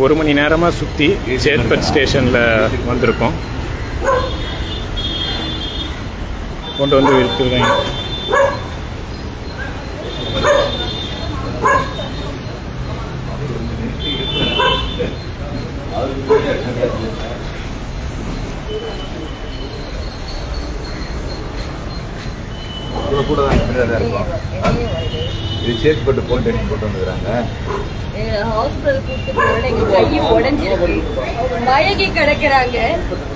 ஒரு மணி நேரமாக சுற்றி சேத்பட் ஸ்டேஷனில் வந்திருக்கோம். கொண்டு வந்து விற்கிறேன் கூட தான் தான் இருக்கும். இது சேர்த்துப்பட்டு போட்டு போட்டு வந்துக்கிறாங்க. ஹாஸ்பிட்டல் கூப்பிட்டு போறேன் எங்க கை உடைஞ்சிருக்கு. மயங்கி கிடக்குறாங்க.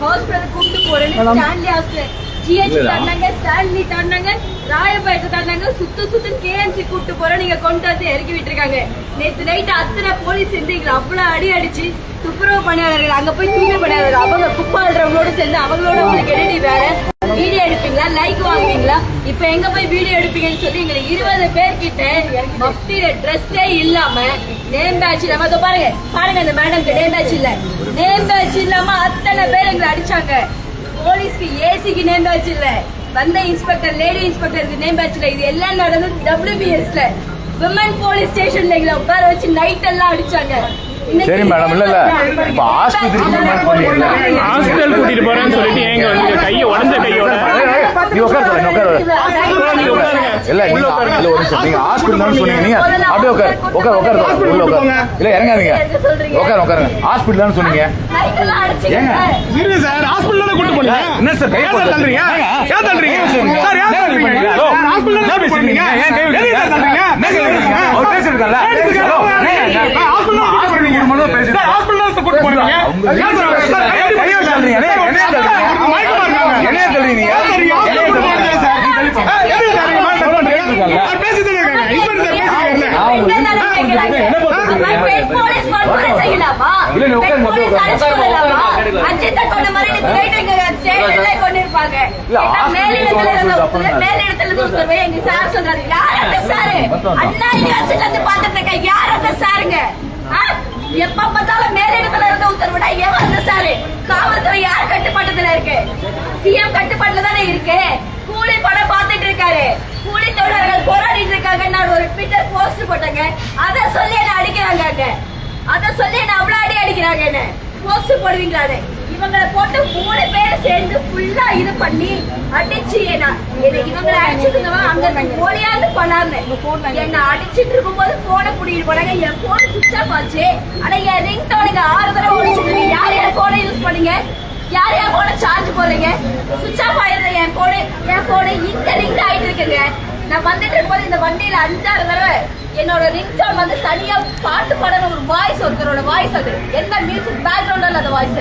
ஹாஸ்பிட்டல் கூப்பிட்டு போறேன்னு ஸ்டான்லி ஹாஸ்பிட்டல் ஜிஹெச் தந்தாங்க ஸ்டான்லி தந்தாங்க ராயப்பேட்டை தந்தாங்க சுத்து சுத்து கேஎம்சி கூப்பிட்டு போறேன் நீங்க கொண்டு வந்து இறக்கி விட்டுருக்காங்க. நேத்து நைட் அத்தனை போலீஸ் சேர்ந்து எங்களை அவ்வளவு அடி அடிச்சு துப்புரவு பணியாளர்கள் அங்க போய் தூய்மை பணியாளர்கள் அவங்க குப்பாடுறவங்களோட சேர்ந்து அவங்களோட உங்களுக்கு வேலை வீடியோ எடுப்பீங்களா? லைக் வாங்குவீங்களா? இப்ப எங்க போய் வீடியோ எடுப்பீங்கன்னு சொல்லி எங்களை இருபது பேர் கிட்ட மஃப்டியில ட்ரெஸ்ஸே இல்லாம நேம் பேட்ச் இல்லாம இதோ பாருங்க பாருங்க அந்த மேடம்க்கு நேம் பேட்ச் இல்ல. நேம் பேட்ச் இல்லாம அத்தனை பேர் எங்களை அடிச்சாங்க. போலீஸ்க்கு ஏசிக்கு நேம் பேட்ச் இல்ல. வந்த இன்ஸ்பெக்டர் லேடி இன்ஸ்பெக்டருக்கு நேம் பேட்ச் இல்ல. இது எல்லாம் நடந்தது டபிள்யூபிஎஸ்ல விமன் போலீஸ் ஸ்டேஷன்ல எங்களை உட்கார வச்சு நைட் எல்லாம் அடிச்சாங்க. சரி மேடம், இல்ல, இல்ல. இப்ப சொன்னீங்கல்ல. ஹாஸ்பிட்டல் கூட்டிட்டு போறேன்னு சொல்லிட்டு ஏங்க வந்து கையை உடஞ்ச கையோட நீ உட்காரு நீ உட்காரு. இல்ல நீங்க இல்ல ஒரு நிமிஷம். நீங்க ஹாஸ்பிட்டல் சொன்னீங்க. அப்படியே உட்காரு. உட்காரு உட்காரு உள்ள உட்காரு. இல்ல இறங்காதீங்க. உட்காரு உட்காருங்க ஹாஸ்பிட்டல் சொன்னீங்க. ஏங்க? இருங்க சார். ஹாஸ்பிட்டல் கூட்டு போனீங்க? என்ன சார்? கை ஏன் சார் தள்ளுறீங்க? ஏன் தள்ளுறீங்க? சார் ஏன் தள்ளுறீங்க? சார் ஹாஸ்பிட்டல் கூட்டு போனீங்க? ஏன் கை தள்ளுறீங்க? அவர் ஹாஸ்பிட்டல் ஹாஸ்பிட்டல் கூட்டு போனீங்க அவங்க ஏன் சார் சார் கை கை வச்சு தள்ளுறீங்க. என்னைய- என்னைய தள்ளுறீங்க. அவருக்கு மயக்கமா இருக்காங்க என்னைய தள்ளுறீங்க நீங்க? ஏன் சார் நீங்க என்னைய ஹாஸ்பிட்டல் தள்ளுறீங்க. போனீங்க சார் நீ தள்ளி போங்க. ஏய், எதுக்கு சார் நீங்க மேல சொல்லுங்க, தள்ளுறீங்க? கேட்டுருக்காங்க. அவர் பேசிட்டு இருக்காங்க இன்ஸ்பெக்டர் பேசிட்டு நான் உங்களுக்கு என்ன நினைக்கிறீங்க? என்ன போட்டுருக்கீங்க? அப்ப பெண் போலீஸ் வன்முறை செய்யலாமா? இல்ல, நீ உட்காரு, பெண் மொத்தம் போலீஸ் உட்காரு. அரெஸ்ட் பண்ணலாமா? அஜித்தை கொன்ன மாதிரி இன்னைக்கு night இங்க ஸ்டேஷன்ல கொன்னிருப்பாங்க. இல்ல, ஏன்னா மேலிடத்துல சாருங்க? எப்ப பார்த்தாலும் மேலிடத்துல இருந்த உத்தரவிட ஏன் அந்த சாரு. காவல்துறை யார் கட்டுப்பாட்டுல இருக்கு? சிஎம் கட்டுப்பாட்டுல தானே இருக்கு? கூலி படம் பார்த்துட்டு இருக்காரு. கூலி தொழிலாளர்கள் போராடிட்டு இருக்காங்க நான் ஒரு ட்விட்டர் போஸ்ட் போட்டேங்க. அத சொல்லி என்ன அடிக்கிறாங்க அதை அத சொல்லி என்ன அவ்வளவு அடி அடிக்கிறாங்க என்ன? போஸ்ட் போடுவீங்களா அதை? இவங்களை போட்டு மூணு பேர் சேர்ந்து ஃபுல்லா இது பண்ணி அடிச்சு என்ன இவங்களை அடிச்சிருந்தவன் அங்க போலியாவது போலியாந்து பண்ணாங்க என்ன அடிச்சிட்டு இருக்கும் போது போனை புடிக்கிட்டு போனாங்க என் போன் சுவிச் ஆஃப் ஆச்சு. ஆனா என் ரிங் டோனுக்கு ஆறு தடவை ஒழிச்சிட்டு யார் என் போனை யூஸ் பண்ணீங்க? யார் என் போனை சார்ஜ் போடுறீங்க? சுவிட்ச் ஆஃப் ஆயிருந்த என் போனு என் போனு இந்த ரிங் ஆயிட்டு இருக்குங்க. நான் வந்துட்டு இருக்கும்போது இந்த வண்டியில அஞ்சாறு தடவை என்னோட ரிங்டோன் வந்து தனியா பாட்டு பாடுற ஒரு வாய்ஸ் ஒருத்தரோட வாய்ஸ் அது. எந்த மியூசிக் பேக்ரவுண்ட்ல இல்லாத வாய்ஸ்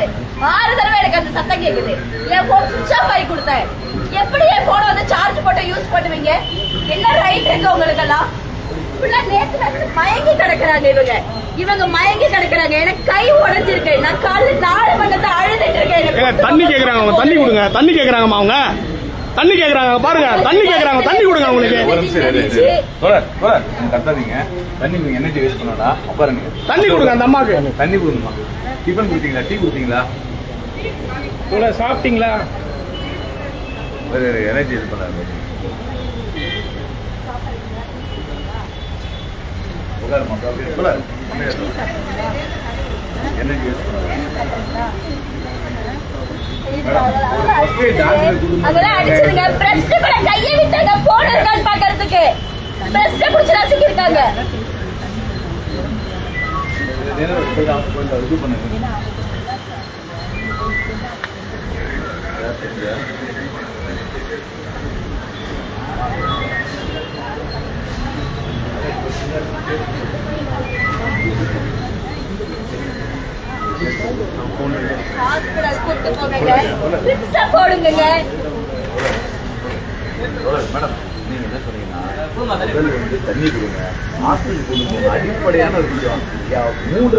ஆறு தடவை எனக்கு அந்த சத்தம் கேக்குது. என் போன் சுவிட்ச் ஆஃப் ஆகி கொடுத்தேன். எப்படி என் போனை வந்து சார்ஜ் போட்டு யூஸ் பண்ணுவீங்க? என்ன ரைட் இருக்கு உங்களுக்கெல்லாம்? மயங்கி கிடக்குறாங்க இவங்க. இவங்க மயங்கி கிடக்குறாங்க. எனக்கு கை உடைஞ்சிருக்கு. நான் காலைல நாலு மணி நேரத்தை அழுதுட்டு இருக்கேன். தண்ணி கேக்குறாங்க தண்ணி கொடுங்க. தண்ணி கேக்குறாங்கம்மா அவங்க. தண்ணி கேக்குறாங்க பாருங்க. தண்ணி கேக்குறாங்க தண்ணி கொடுங்க நீங்க கத்தாதீங்க. தண்ணி நீங்க எனர்ஜி வேஸ்ட் பண்ணாடா உட்காருங்க. தண்ணி கொடுங்க அந்த அம்மாக்கு. தண்ணி கொடுங்கம்மா. டிஃபன் கொடுத்தீங்களா? டீ கொடுத்தீங்களா? இவ்வளோ சாப்பிட்டீங்களா? எனர்ஜி இது பண்ணாரு எனர்ஜி வேஸ்ட் பண்ணாரு அதெல்லாம் அடிச்சிருங்க பிரஸ்ட் கூட கையை விட்டாங்க. போன் இருக்கான்னு பாக்குறதுக்கு பிரஸ்ட் புடிச்சு நசுக்கி இருக்காங்க இது போங்க போடுங்க மேடம் நீங்க என்ன சொன்னீங்கன்னா வந்து தண்ணி கொடுங்க ஹாஸ்பிட்டல் அடிப்படையான ஒரு விஷயம்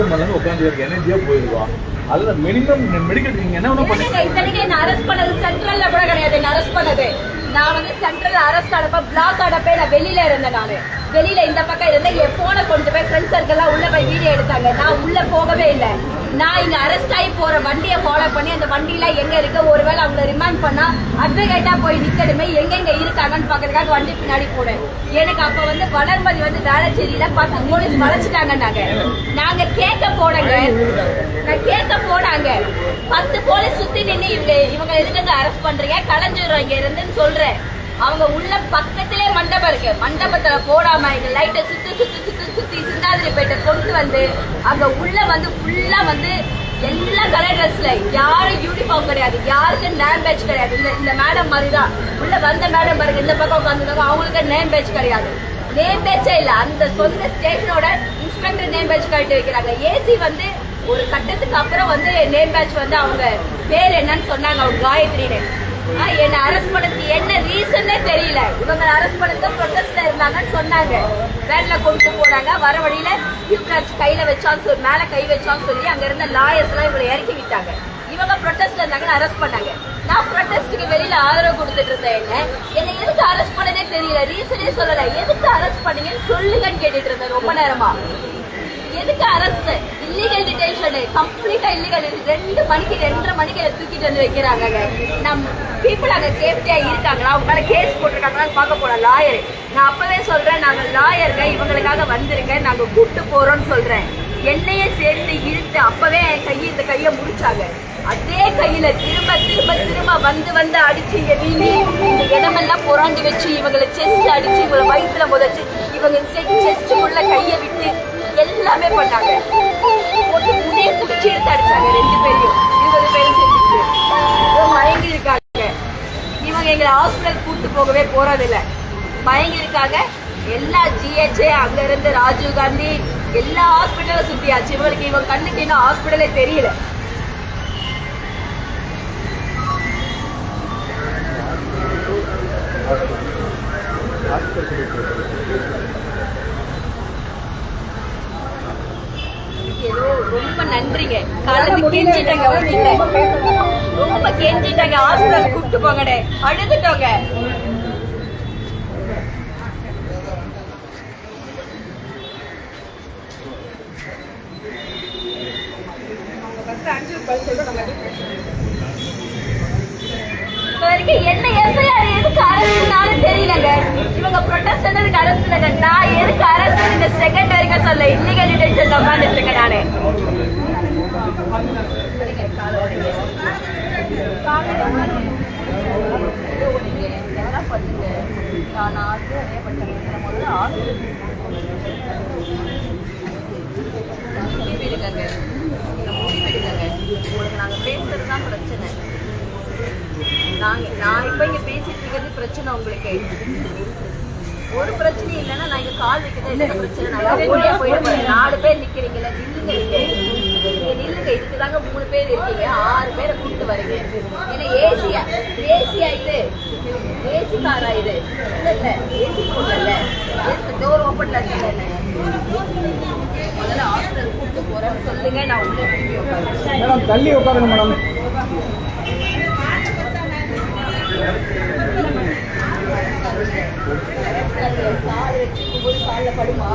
மணி நேரம் உட்காந்து எனர்ஜியா அதுல மினிமம் மெடிக்கல் நீங்க என்ன பண்ணுங்க அரெஸ்ட் பண்ணது சென்ட்ரல்ல கூட கிடையாது நான் அரெஸ்ட் பண்ணது நான் வந்து சென்ட்ரல் அரெஸ்ட் ஆனப்ப பிளாக் ஆனப்ப நான் வெளியில இருந்தேன் நான் வெளியில இந்த பக்கம் இருந்து என் போனை கொண்டு போய் ஃப்ரெண்ட்ஸ் சர்க்கிள்லாம் உள்ள போய் வீடியோ எடுத்தாங்க நான் உள்ள போகவே இல்லை நான் இங்க அரெஸ்ட் ஆகி போற வண்டியை ஃபாலோ பண்ணி அந்த வண்டியில எங்க இருக்கு? ஒருவேளை அவங்கள ரிமாண்ட் பண்ணா அட்வொகேட்டா போய் நிக்கணுமே எங்கெங்க இருக்காங்கன்னு பாக்குறதுக்காக வண்டி பின்னாடி போனேன் எனக்கு அப்ப வந்து வளர்மதி வந்து வேளச்சேரியில பத்து போலீஸ் வளைச்சிட்டாங்க நாங்க நாங்க கேட்க போனங்க. நான் கேட்க போனாங்க. பத்து போலீஸ் சுத்தி நின்று இவங்க இவங்க எதுக்கு அரெஸ்ட் பண்றீங்க? கலைஞ்சிடுறோம் இங்க இருந்துன்னு சொல்றேன். அவங்க உள்ள பக்கத்திலே மண்டபம் இருக்கு. மண்டபத்துல போடாம இந்த லைட்டை சுத்தி சுத்தி சுத்தி சுத்தி சிந்தாதிரிப்பேட்டை கொண்டு வந்து அங்க உள்ள வந்து ஃபுல்லா வந்து எல்லாம் கலர் ட்ரெஸ்ல யாரும் யூனிஃபார்ம் கிடையாது. யாருக்கும் நேம் பேட்ச் கிடையாது. இந்த இந்த மேடம் மாதிரி தான் உள்ள வந்த மேடம் பாருங்க இந்த பக்கம் உட்காந்துருக்காங்க அவங்களுக்கு நேம் பேட்ச் கிடையாது. நேம் பேட்சே இல்ல. அந்த சொந்த ஸ்டேஷனோட இன்ஸ்பெக்டர் நேம் பேட்ச் கழட்டி வைக்கிறாங்க. ஏசி வந்து ஒரு கட்டத்துக்கு அப்புறம் வந்து நேம் பேட்ச் வந்து அவங்க பேர் என்னன்னு சொன்னாங்க அவங்க காயத்ரின்னு. என்னை அரெஸ்ட் பண்ணதுக்கு என்ன ரீசன்னே தெரியல. இவங்க அரெஸ்ட் பண்ணது ப்ரொட்டஸ்ட்ல இருந்தாங்கன்னு சொன்னாங்க. வேன்ல கொண்டு போனாங்க. வர வழியில யூட்ராக்ஸ் கையில வச்சான்னு சொல்லி மேல கை வச்சான்னு சொல்லி அங்க இருந்த லாயர்ஸ் எல்லாம் இவங்களை இறக்கி விட்டாங்க. இவங்க ப்ரொட்டஸ்ட்ல இருந்தாங்கன்னு அரெஸ்ட் பண்ணாங்க. நான் ப்ரொட்டஸ்ட்டுக்கு வெளியில ஆதரவு கொடுத்துட்டு இருந்தேன் என்ன? என்னை எதுக்கு அரெஸ்ட் பண்ணதே தெரியல. ரீசனே சொல்லல. எதுக்கு அரெஸ்ட் பண்ணீங்கன்னு சொல்லுங்கன்னு கேட்டுட்டு இருந்தேன் ரொம்ப நேரமா. எதுக்கு அரசு? இல்லீகல் டிடென்ஷன் கம்ப்ளீட்டா இல்லீகல் ரெண்டு மணிக்கு ரெண்டரை மணிக்கு தூக்கிட்டு வந்து வைக்கிறாங்க நம் பீப்புள் அங்க சேஃப்டியா இருக்காங்களா? அவங்க மேல கேஸ் போட்டிருக்காங்களான்னு பார்க்க போன லாயர் நான் அப்பவே சொல்றேன் நாங்க லாயருங்க இவங்களுக்காக வந்திருக்கேன். நாங்க கூட்டு போறோம்னு சொல்றேன். என்னையே சேர்த்து இழுத்து அப்பவே என் கையை இந்த கையை முடிச்சாங்க. அதே கையில திரும்ப திரும்ப திரும்ப வந்து வந்து அடிச்சு இங்க இந்த இடமெல்லாம் புறாண்டி வச்சு இவங்களை செஸ்ட் அடிச்சு இவங்களை வயிற்றுல முதச்சு இவங்க செஸ்ட் உள்ள கையை விட்டு எல்லாமே பண்ணாங்க. போட்டு முடிய குடிச்சு எடுத்து அடிச்சாங்க ரெண்டு பேரையும். இருபது பேரும் சேர்ந்துட்டு. இவங்க மயங்கி இருக்காங்க இவங்க எங்களை ஹாஸ்பிட்டல் கூட்டு போகவே போறதில்ல. மயங்கி இருக்காங்க எல்லா ஜிஹெச்ஏ அங்க இருந்து ராஜீவ் காந்தி எல்லா ஹாஸ்பிட்டலும் சுத்தியாச்சு. இவங்களுக்கு இவங்க கண்ணுக்கு இன்னும் ஹாஸ்பிட்டலே தெரியல. ஏதோ ரொம்ப நன்றிங்க காலத்து கெஞ்சிட்டாங்க உங்ககிட்ட ரொம்ப கெஞ்சிட்டாங்க ஹாஸ்பிட்டல் கூப்பிட்டு போங்கடே. அழுதுட்டோங்க. என்ன எஸ்ஐஆர் எதுக்கு அரசுனாலும் தெரியலங்க. இவங்க ப்ரொட்டஸ்ட் பண்ணதுக்கு அரசு நான் எதுக்கு அரசு இந்த செகண்டரி வரைக்கும் சொல்ல இல்லீகல் டிடென்ஷன் உட்காந்துட்டு இருக்கேன் நானு விடுங்க உங்களுக்கு நாங்கள் பேசுறது தான் பிரச்சனை நாங்கள் நான் இப்போ இங்கே பேசிட்டு இருக்கிறது பிரச்சனை உங்களுக்கு. ஒரு பிரச்சனையும் இல்லைன்னா நான் இங்கே கால் வைக்கிறதே இல்லை பிரச்சனை நான் ஓடியா போயிட்டு போறேன் நாலு பேர் நிக்கிறீங்கல்ல நில்லுங்க நீங்க நீங்க நில்லுங்க இதுக்கு தாங்க மூணு பேர் இருக்கீங்க ஆறு பேரை கூப்பிட்டு வரீங்க ஏன்னா ஏசியா ஏசியா இது ஏசி காரா இது? இல்ல இல்ல ஏசி போடல. டோர் ஓப்பன்ல இருக்குல்ல முதல்ல ஹாஸ்பிட்டல் கூப்பிட்டு போறேன்னு சொல்லுங்க நான் உள்ள திரும்பி உட்காருவேன் மேடம் தள்ளி உட்காருங்க மேடம் கால் வச்சிருக்கும் போது கால்ல படுமா?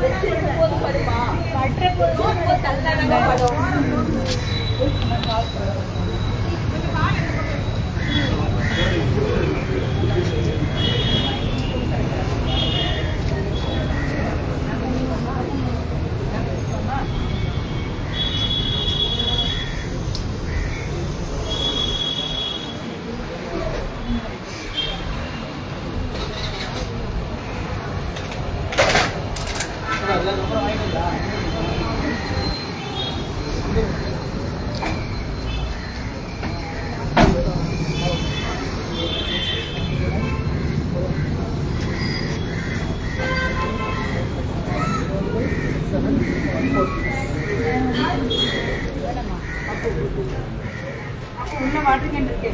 வச்சிருக்கும் போது படுமா? படுற போது தந்தானங்க படும். உள்ள வாட்டர் கேன் இருக்கு